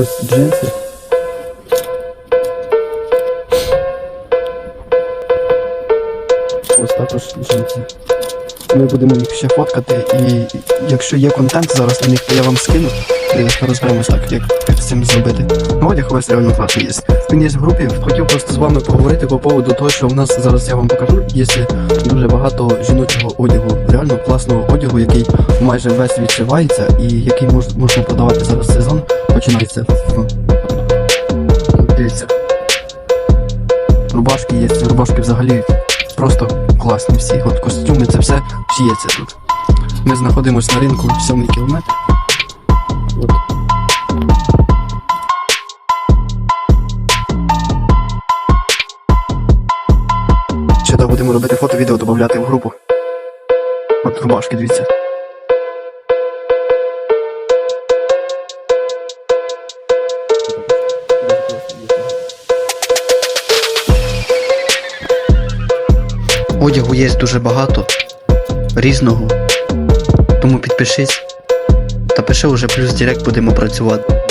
Ось джинси. Ось також джинси. Ми будемо їх ще фоткати, і якщо є контент зараз на них, то я вам скину. І розберемось так, як, з цим зробити. Одяг у вас реально класний є. Він є в групі. Хотів просто з вами поговорити по поводу того, що в нас зараз я вам покажу. Є дуже багато жіночого одягу, реально класного одягу, який майже весь відшивається і який можна продавати зараз сезон. Починається. Дивіться. Рубашки є, рубашки взагалі просто класні всі. От костюми, це все шиється тут. Ми знаходимося на ринку 7 кілометр. От. Ще будемо робити фото, відео, додати в групу. От рубашки, дивіться. Одягу є дуже багато, різного. Тому підпишись та пиши уже плюс директ будемо працювати.